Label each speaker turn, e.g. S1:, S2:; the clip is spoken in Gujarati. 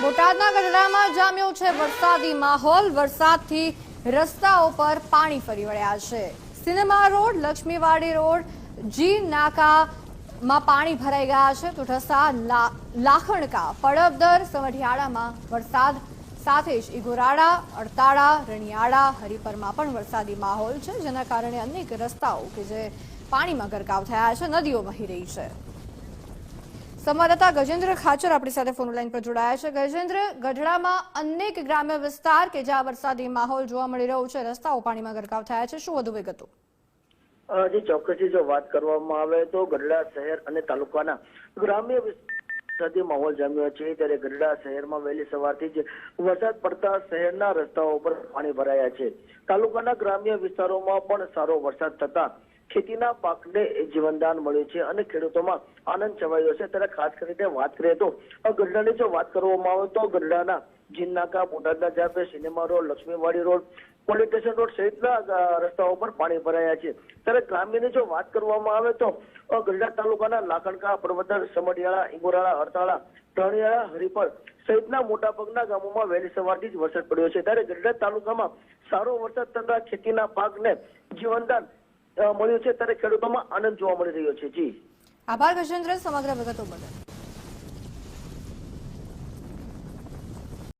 S1: બોટાદના ગઢડામાં જામ્યો છે વરસાદી માહોલ. વરસાદથી રસ્તાઓ પર પાણી ફરી વળ્યા છે. સિનેમા રોડ, લક્ષ્મીવાડી રોડ, જી નાકામાં પાણી ભરાઈ ગયા છે. તો ઢસા લાખણકા, પડબદર, સવઢિયાળામાં વરસાદ સાથે જ ઇગોરાડા અડતાળા, રણિયાળા, હરિપરમાં પણ વરસાદી માહોલ છે, જેના કારણે અનેક રસ્તાઓ કે જે પાણીમાં ગરકાવ થયા છે, નદીઓ વહી રહી છે. સંવાદદાતા ગજેન્દ્ર ખાચર આપણી સાથે ફોન લાઈન પર જોડાયા છે. ગજેન્દ્ર, ગઢડામાં અનેક ગ્રામ્ય વિસ્તાર કે જ્યાં વરસાદી માહોલ જોવા મળી રહ્યો છે, રસ્તાઓ પાણીમાં ગરકાવ થયા છે. શું વધુ વિગતો?
S2: જે ચોક્કસથી જો વાત કરવામાં આવે તો ગઢડા શહેર અને તાલુકાના ગ્રામ્ય વરસાદી માહોલ જામ્યો છે. ત્યારે ગઢડા શહેરમાં વહેલી સવારથી જ વરસાદ પડતા શહેરના રસ્તાઓ પર પાણી ભરાયા છે. તાલુકાના ગ્રામ્ય વિસ્તારોમાં પણ સારો વરસાદ થતા ખેતીના પાકને જીવનદાન મળ્યું છે અને ખેડૂતોમાં આનંદ છવાયો છે. ત્યારે ખાસ કરીને વાત કરીએ તો ગઢડાની જો વાત કરવામાં આવે તો ગઢડાના જીનનાકા બોટાદના જાપે cinema road Laxmiwadi road police station road સહિતના રસ્તાઓ પર પાણી ભરાયા છે. ત્યારે ગ્રામ્યની જો વાત કરવામાં આવે તો ગઢડા તાલુકાના લાખણકા પરબદર સમઢિયાળા ઇંગોરાળા હરતાળા, ટણિયાળા, હરિપર સહિતના મોટાભાગના ગામોમાં વહેલી સવારથી જ વરસાદ પડ્યો છે. ત્યારે ગઢડા તાલુકામાં સારો વરસાદ થતા ખેતીના પાકને જીવનદાન મળ્યું છે. ત્યારે ખેડૂતોમાં આનંદ જોવા મળી રહ્યો છે. જી.
S1: આભાર ગજેન્દ્ર. સમગ્ર વિગતો બદલ.